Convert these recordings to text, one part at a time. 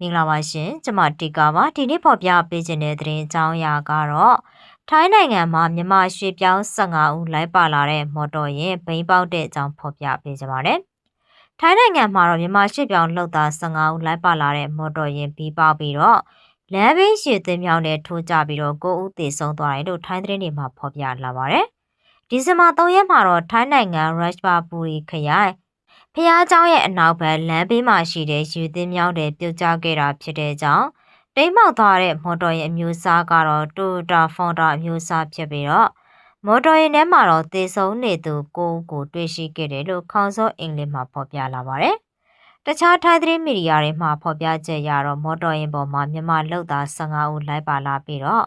မင်္ဂလာပါရှင်ကျမတီကာပါဒီနေ့ဖော်ပြပေးခြင်းတဲ့သတင်းအကြောင်းအရာကတော့ထိုင်းနိုင်ငံမှာမြန်မာရွှေပြောင်း15ဦးလိုက်ပါလာတဲ့မော်တော်ယာဉ်ဘိန်းပေါက်တဲ့အကြောင်းဖော်ပြပေးကြပါတယ်ထိုင်းနိုင်ငံမှာတော့မြန်မာရွှေပြောင်းလှုပ်သား15ဦးလိုက်ပါလာတဲ့မော်တော်ယာဉ်ပြီးပေါက်ပြီးတော့လမ်းဘေးရှည်သွင်းမြောင်းနဲ့ထိုးကြပြီးတော့ကိုဦးသေဆုံးသွားတယ်လို့ထိုင်းသတင်းတွေမှာဖော်ပြလာပါတယ်ဒီဇင်ဘာ3ရက်မှာတော့ထိုင်းနိုင်ငံရရှ်ဘာပူရီခရိုင် ဖျားเจ้าရဲ့အနောက်ဘက်လမ်းဘေးမှာရှိတဲ့ယူသင်းမြောင်းတွေပြုတ်ကျခဲ့တာဖြစ်တဲ့ကြောင့်တိမ်မောက်သွားတဲ့မော်တော်ယာဉ်အမျိုးအစားကတော့ Toyota Fonda အမျိုးအစားဖြစ်ပြီးတော့မော်တော်ယာဉ်ထဲမှာတော့သေဆုံးနေသူကိုကိုတွေ့ရှိခဲ့တယ်လို့ခေါင်းစောအင်္ဂလိပ်မှာဖော်ပြလာပါတယ်။တခြားထိုင်းသတင်းမီဒီယာတွေမှာဖော်ပြချက်ရတော့မော်တော်ယာဉ်ပေါ်မှာမြန်မာလုံသား15ဦးလိုက်ပါလာပြီးတော့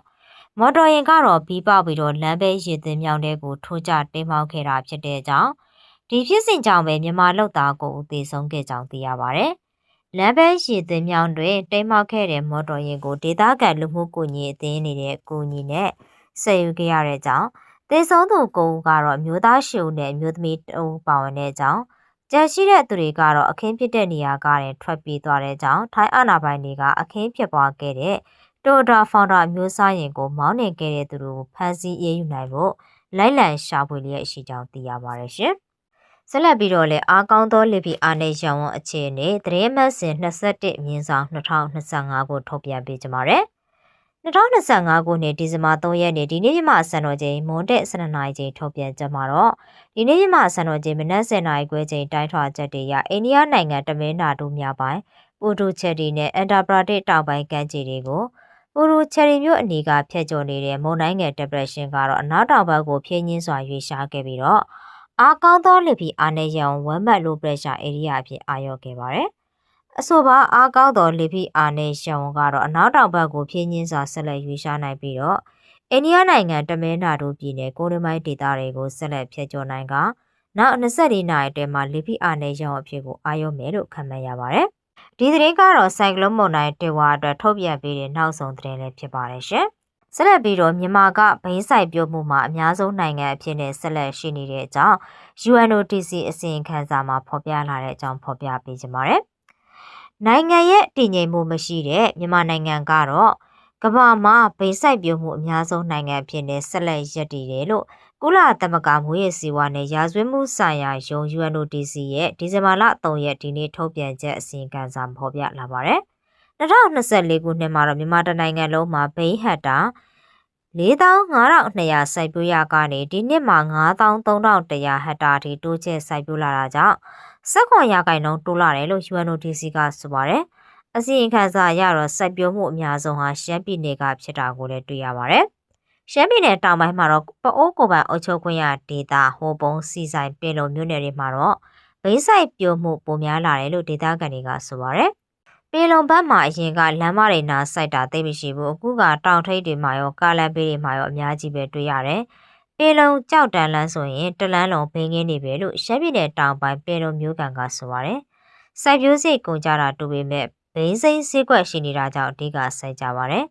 မော်တော်ယာဉ်ကတော့ပြီးပေါက်ပြီးတော့လမ်းဘေးရည်သွင်းမြောင်းတဲ့ကိုထိုးကျတိမ်မောက်ခဲ့တာဖြစ်တဲ့ကြောင့် ဒီဖြစ်စဉ်ကြောင့်ပဲမြန်မာလုပ်သားကိုသေဆုံးခဲ့ကြောင်းသိရပါတယ်။လမ်းဘေးရည်သွင်းမြောင်းတွင်တိမ်မောက်ခဲ့တဲ့မော်တော်ယာဉ်ကိုဒေသခံလူမှုကူညီအသင်းနေတဲ့ကူညီနဲ့ဆက်ယူခဲ့ရတဲ့ကြောင့်သေဆုံးသူကိုဦးကတော့မျိုးသားရှုံနဲ့မျိုးသမီးတူပါဝင်တဲ့ကြောင့်ကြံရှိတဲ့သူတွေကတော့အခင်းဖြစ်တဲ့နေရာကတင်ထွက်ပြေးသွားတဲ့ကြောင့်ထိုင်းအာဏာပိုင်တွေကအခင်းဖြစ်ပွားခဲ့တဲ့တိုဒါဖောင်ဒါမျိုးစားရင်ကိုမောင်းနှင်ခဲ့တဲ့သူတို့ဖမ်းဆီးအေးအေးယူနိုင်ဖို့လိုက်လံရှာဖွေလျက်ရှိကြောင်းသိရပါတယ်ရှင်။ ဆက်လက်ပြီးတော့လည်းအားကောင်းသောလီပီအာနေရောင်ဝအခြေအနေသတင်းမတ်စင်21မြင်းဆောင်2025ကိုထုတ်ပြန်ပေးကြပါမယ်။2025ခုနှစ်ဒီဇင်ဘာ3ရက်နေ့ဒီနေ့မှစံတော်ချိန်မွန်တဲ့12နာရီချိန်ထုတ်ပြန်ကြမှာတော့ဒီနေ့မှစံတော်ချိန်မနက်10နာရီခွဲချိန်တိုင်းထွာချက်တွေရအိန္ဒိယနိုင်ငံတမင်းနာတို့မြောက်ပိုင်းပူတူချက်တီနဲ့အန်တာပရာတစ်တောင်ပိုင်းကမ်းခြေတွေကိုပူတူချက်တီမြို့အနီးကဖျက်ကျော်နေတဲ့မုန်တိုင်းငယ် depression ကတော့အနောက်တောင်ဘက်ကိုဖြင်းညင်းစွာရွေ့ရှားခဲ့ပြီးတော့ အားကောင်းသောလီပီအာနေရောင်ဝမ်ဘတ်လိုပရက်ရှာဧရိယာအဖြစ်အာရုံခဲ့ပါတယ်။အဆိုပါအားကောင်းသောလီပီအာနေရောင်ကတော့အနောက်တောင်ဘက်ကိုဖြင်းညင်းစွာဆက်လက်ရွေးရှားနိုင်ပြီးတော့အိန္ဒိယနိုင်ငံတမဲနာတို့ပြည်နယ်ကိုရီမိုင်းဒေသတွေကိုဆက်လက်ဖျက်ကျော်နိုင်ကနောက်24နာရီအတွင်းမှာလီပီအာနေရောင်အဖြစ်ကိုအာရုံမယ်လို့ခန့်မှန်းရပါတယ်။ဒီသတင်းကတော့ဆိုင်ကလုန်းမုန်တိုင်းတေဝါအတွက်ထုတ်ပြန်ပေးတဲ့နောက်ဆုံးသတင်းလေးဖြစ်ပါတယ်ရှင်။ ဆက်လက်ပြီးတော့မြန်မာကဘိန်းဆိုင်ပြုတ်မှုမှာအများဆုံးနိုင်ငံအဖြစ်နဲ့ဆက်လက်ရှိနေတဲ့အကြောင်း UNODC အစီရင်ခံစာမှာဖော်ပြလာတဲ့အကြောင်းဖော်ပြပေးကြပါမယ်။နိုင်ငံရဲ့တည်ငြိမ်မှုမရှိတဲ့မြန်မာနိုင်ငံကတော့ကမ္ဘာမှာဘိန်းဆိုင်ပြုတ်မှုအများဆုံးနိုင်ငံအဖြစ်နဲ့ဆက်လက်ရပ်တည်တယ်လို့ကုလသမဂ္ဂမွေးရစီဝါနဲ့ရာဇဝတ်မှုဆိုင်ရာယုံ UNODC ရဲ့ဒီဇင်ဘာလ3ရက်ဒီနေ့ထုတ်ပြန်ချက်အစီရင်ခံစာဖော်ပြလာပါတယ်။ 2024ခုနှစ်မှာတော့မြန်မာတိုင်းနိုင်ငံလုံးမှာဘိန်းဟက်တာ45,200စိုက်ပျိုးရကနေဒီနှစ်မှာ93,100ဟက်တာထိတိုးချဲ့စိုက်ပျိုးလာတာကြောင့်စက်ခွန်ရကိုင်နှုန်းတိုးလာတယ်လို့ UNODC ကဆိုပါတယ်။အစီရင်ခံစာရတော့စိုက်ပျိုးမှုအများဆုံးဟာရှမ်းပြည်နယ်ကဖြစ်တာကိုလည်းတွေ့ရပါတယ်။ရှမ်းပြည်နယ်တောင်ပိုင်းမှာတော့ပအိုးကိုပိုင်အုပ်ချုပ်ခွင့်ရဒေသဟိုပုံစီဆိုင်ပြည်လုံမြို့နယ်တွေမှာတော့ဘိန်းစိုက်ပျိုးမှုပိုများလာတယ်လို့ဒေသခံတွေကဆိုပါတယ် ပင်လုံဘက်မှာအရင်ကလမ်းမတွေနာစိုက်တာသိမရှိဘူးအခုကတောင်ထိပ်တွေမှာရောကားလမ်းဘေးတွေမှာရောအများကြီးပဲတွေ့ရတယ်ပင်လုံကြောက်တန်လန်းဆိုရင်တလန်းလုံးဘင်းငင်းနေပဲလို့ရှမ်းပြည်နယ်တောင်ပိုင်းပင်လုံမျိုးကန်ကဆိုပါတယ်စိုက်ပျိုးစိတ်ကုန်ကြတာတူပေမဲ့ဘိန်းစိမ့်ဈေးကွက်ရှိနေတာကြောင့်အဓိကစိုက်ကြပါတယ်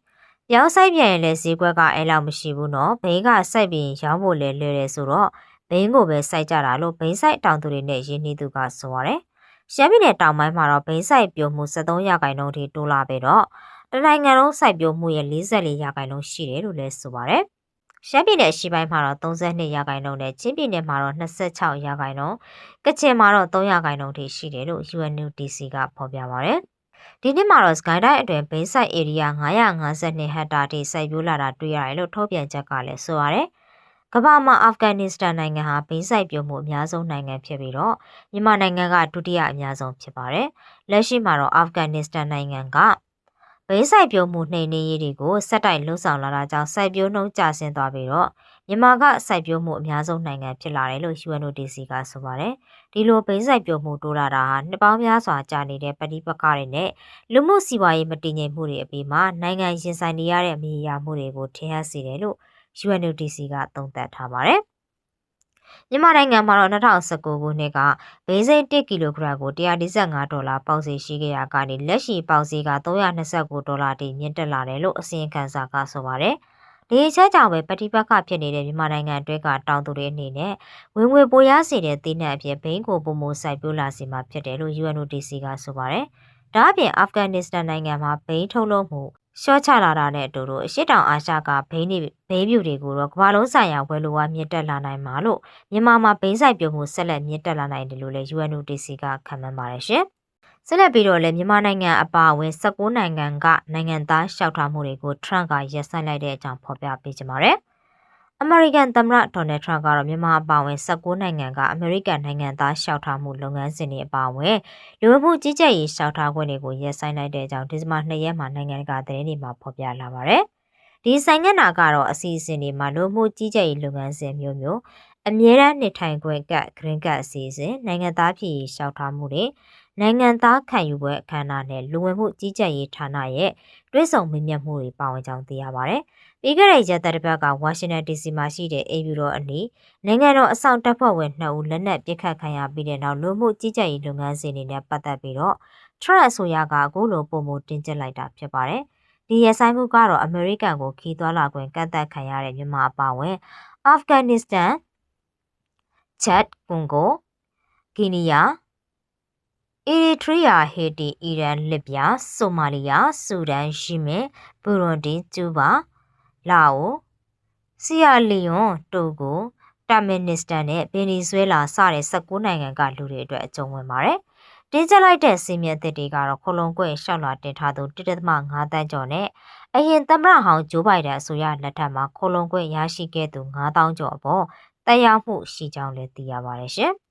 ပြောင်းဆိုင်ပြန်ရင်လည်းဈေးကွက်ကအဲ့လောက်မရှိဘူးနော်ဘိန်းကစိုက်ပြီးရောင်းဖို့လည်းလွယ်တယ်ဆိုတော့ဘိန်းကိုပဲစိုက်ကြတာလို့ဘိန်းဆိုင်တောင်သူတွေနဲ့ရင်းနှီးသူကဆိုပါတယ် ရှမ်းပြည်နယ်တောင်ပိုင်းမှာတော့ဘိန်းစိုက်ပျိုးမှု73ရာခိုင်နှုန်းထိတိုးလာပြီးတော့တနိုင်ငံလုံးစိုက်ပျိုးမှုရဲ့44ရာခိုင်နှုန်းရှိတယ်လို့လည်းဆိုပါတယ်။ရှမ်းပြည်နယ်အရှေ့ပိုင်းမှာတော့32ရာခိုင်နှုန်းနဲ့ချင်းပြည်နယ်မှာတော့26ရာခိုင်နှုန်းကချင်မှာတော့3ရာခိုင်နှုန်းထိရှိတယ်လို့ UNDC ကဖော်ပြပါတယ်။ဒီနှစ်မှာတော့ Sky တိုင်းအတွင်းဘိန်းစိုက် area 952ဟက်တာထိစိုက်ပျိုးလာတာတွေ့ရတယ်လို့ထုတ်ပြန်ချက်ကလည်းဆိုပါတယ်။ ကမ္ဘာမှာအာဖဂန်နစ္စတန်နိုင်ငံဟာဘိန်းစိုက်ပျိုးမှုအများဆုံးနိုင်ငံဖြစ်ပြီးတော့မြန်မာနိုင်ငံကဒုတိယအများဆုံးဖြစ်ပါတယ်။လက်ရှိမှာတော့အာဖဂန်နစ္စတန်နိုင်ငံကဘိန်းစိုက်ပျိုးမှုနှိမ်နင်းရေးတွေကိုစက်တိုက်လှုံ့ဆော်လာတာကြောင့်စိုက်ပျိုးနှုန်းကျဆင်းသွားပြီးတော့မြန်မာကစိုက်ပျိုးမှုအများဆုံးနိုင်ငံဖြစ်လာတယ်လို့ UNODC ကဆိုပါတယ်။ဒီလိုဘိန်းစိုက်ပျိုးမှုတိုးလာတာဟာနှစ်ပေါင်းများစွာကြာနေတဲ့ပဋိပက္ခတွေနဲ့လူမှုစီးပွားရေးမတည်ငြိမ်မှုတွေအပြီးမှာနိုင်ငံရင်ဆိုင်နေရတဲ့မြေယာမှုတွေကိုထင်ဟပ်စေတယ်လို့ UNODC ကသုံးသပ်ထားပါတယ်။မြန်မာနိုင်ငံမှာတော့2019ခုနှစ်ကဘိန်းစိမ်း1ကီလိုဂရမ်ကို145ဒေါ်လာပေါက်ဈေးရှိခဲ့ရာကနေလက်ရှိပေါက်ဈေးက329ဒေါ်လာထိမြင့်တက်လာတယ်လို့အစီရင်ခံစာကဆိုပါတယ်။ဒီအချက်ကြောင့်ပဲပဋိပက္ခဖြစ်နေတဲ့မြန်မာနိုင်ငံအတွင်းကတောင်သူတွေအနေနဲ့ဝင်ငွေပိုရစေတဲ့သီးနှံအဖြစ်ဘိန်းကိုပုံမစိုက်ပျိုးလာစီမှာဖြစ်တယ်လို့ UNODC ကဆိုပါတယ်။ ဒါအပြင်အာဖဂန်နစ္စတန်နိုင်ငံမှာဘိန်းထုတ်လုပ်မှုရှော့ချလာတာနဲ့အတူတူအရှိတောင်အာရှကဘိန်းတွေဘိန်းပြူတွေကိုတော့ကမ္ဘာလုံးဆိုင်ရာဝယ်လိုဝါမြင့်တက်လာနိုင်မှာလို့မြန်မာမှာဘိန်းဆိုင်ပြုံမှုဆက်လက်မြင့်တက်လာနိုင်တယ်လို့လည်း UNODC ကခန့်မှန်းပါတယ်ရှင်။ဆက်လက်ပြီးတော့လည်းမြန်မာနိုင်ငံအပါအဝင်16နိုင်ငံကနိုင်ငံသားရှောက်ထားမှုတွေကို Trump ကရပ်ဆိုင်းလိုက်တဲ့အကြောင်းဖော်ပြပေးကြပါမယ်။ အမေရိကန်သမ္မတဒေါ်နယ်ထရန့်ကတော့မြန်မာအပါအဝင်16နိုင်ငံကအမေရိကန်နိုင်ငံသားရှောက်ထားမှုလုပ်ငန်းစဉ်တွေအပါအဝင်လူမှုကြီးကြပ်ရေးရှောက်ထားခွင့်တွေကိုရပ်ဆိုင်းလိုက်တဲ့အကြောင်းဒီဇင်ဘာ2ရက်မှာနိုင်ငံတကာသတင်းတွေမှာဖော်ပြလာပါတယ်။ဒီဆိုင်ငက်နာကတော့အစီအစဉ်တွေမှာလူမှုကြီးကြပ်ရေးလုပ်ငန်းစဉ်မျိုးမျိုးအမြဲတမ်းနေထိုင်ခွင့်က green card အစီအစဉ်နိုင်ငံသားဖြစ်ရေးရှောက်ထားမှုတွေ နိုင်ငံသားခံယူပွဲအခမ်းအနားနဲ့လူဝင်မှုကြီးကြပ်ရေးဌာနရဲ့တွဲဆောင်မြင့်မြတ်မှုတွေပါဝင်ကြောင်းသိရပါတယ်။ပြီးခဲ့တဲ့ရက်သတ္တပတ်ကဝါရှင်တန် DC မှာရှိတဲ့အေယူတော်အနီးနိုင်ငံတော်အဆောင်တပ်ဖွဲ့ဝင်2ဦးလက်နက်ပစ်ခတ်ခံရပြီးတဲ့နောက်လူမှုကြီးကြပ်ရေးလုပ်ငန်းစဉ်တွေနဲ့ပတ်သက်ပြီးတော့ Trump အစိုးရကအခုလိုပုံမတင်ကျစ်လိုက်တာဖြစ်ပါတယ်။ဒီရဆိုင်မှုကတော့အမေရိကန်ကိုခီးသွွာလာခွင့်ကန့်သတ်ခံရတဲ့မြန်မာအပါအဝင်အာဖဂန်နစ္စတန်ချက်ကွန်ဂိုကီနီးယား အီရီထရီးယာဟေတီအီရန်လစ်ဗျာဆိုမာလီယာဆူဒန်ယီမင်ဘူရွန်ဒီကျူးဘာလာအိုဆီယာလီယွန်တိုဂိုတာမင်နစ္စတန်နဲ့ဗင်နီဇွဲလာစတဲ့19နိုင်ငံကလူတွေအတွက်အကျုံးဝင်ပါတယ်။တင်းကျပ်လိုက်တဲ့စီမံသစ်တွေကတော့ခလုံးကွဲရှောက်လာတင်ထားသူ1.5တန်းကျော်နဲ့အရင်သမ္မတဟောင်းဂျိုးဘိုင်ဒန်အစိုးရလက်ထက်မှာခလုံးကွဲရရှိခဲ့သူ9000ကျော်အပေါ်တရားမှုရှိကြောင်းလည်းသိရပါတယ်ရှင်။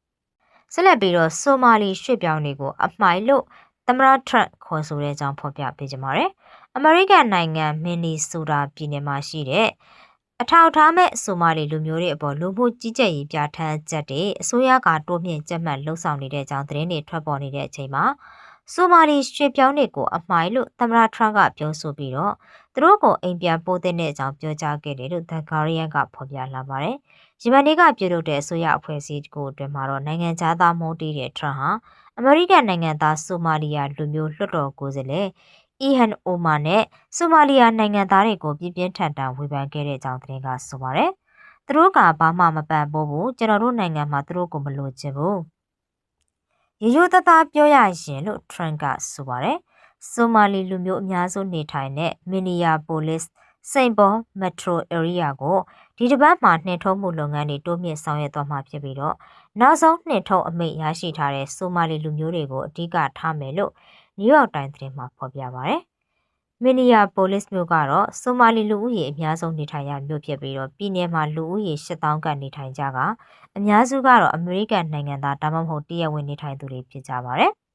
ဆက်လက်ပြီးတော့ဆိုမာလီရွှေ့ပြောင်းတွေကိုအမှိုင်လို့သမရထရန့်ခေါ်ဆိုတဲ့အကြောင်းဖော်ပြပေးကြပါမယ်။အမေရိကန်နိုင်ငံမင်နီဆိုတာပြည်နယ်မှာရှိတဲ့အထောက်ထားမဲ့ဆိုမာလီလူမျိုးတွေအပေါ်လူမှုကြီးကြပ်ရေးပြဋ္ဌာန်းချက်တွေအစိုးရကတိုးမြင့်ကြက်မှတ်လှုံ့ဆော်နေတဲ့အကြောင်းသတင်းတွေထွက်ပေါ်နေတဲ့အချိန်မှာ ဆိုမာလီရွှေ့ပြောင်းတွေကိုအမှားလို့သမ္မတထရန့်ကပြောဆိုပြီးတော့သူတို့ကိုအိမ်ပြန်ပို့တဲ့အကြောင်းပြောကြားခဲ့တယ်လို့ The Guardian ကဖော်ပြလာပါတယ်။ယမန်နေ့ကပြုလုပ်တဲ့အစိုးရအဖွဲ့အစည်းကိုအတွင်းမှာတော့နိုင်ငံခြားသားမုန်းတီးတဲ့ထရန့်ဟာအမေရိကန်နိုင်ငံသားဆိုမာလီယာလူမျိုးလွှတ်တော်ကိုယ်စားလှယ်အီဟန်အိုမာနဲ့ဆိုမာလီယာနိုင်ငံသားတွေကိုပြင်းပြင်းထန်ထန်ဝေဖန်ခဲ့တဲ့အကြောင်းသတင်းကဆိုပါတယ်။သူတို့ကဘာမှမပန်ပိုးဘူးကျွန်တော်တို့နိုင်ငံမှာသူတို့ကိုမလိုချင်ဘူး။ ရိုးရိုးသားသားပြောရရင်လို့ Trump ကဆိုပါတယ်။ဆိုမာလီလူမျိုးအများစုနေထိုင်တဲ့မီနီယာပိုလစ်စိန်ပေါ်မက်ထရိုဧရိယာကိုဒီတစ်ပတ်မှာနှင်ထုတ်မှုလုပ်ငန်းတွေတိုးမြင့်ဆောင်ရွက်သွားမှာဖြစ်ပြီးတော့နောက်ဆုံးနှင်ထုတ်အမိန့်ရရှိထားတဲ့ဆိုမာလီလူမျိုးတွေကိုအဓိကထားမယ်လို့နယူးယောက်တိုင်းသတင်းမှာဖော်ပြပါရယ် မီနီယာပိုလစ်မြို့ကတော့ဆိုမာလီလူဦးရေအများဆုံးနေထိုင်ရမြို့ဖြစ်ပြီးတော့ပြည်내မှာလူဦးရေ8000ခန့်နေထိုင်ကြကအများစုကတော့အမေရိကန်နိုင်ငံသားဒါမှမဟုတ်တရက်ဝင်နေထိုင်သူတွေဖြစ်ကြပါတယ်။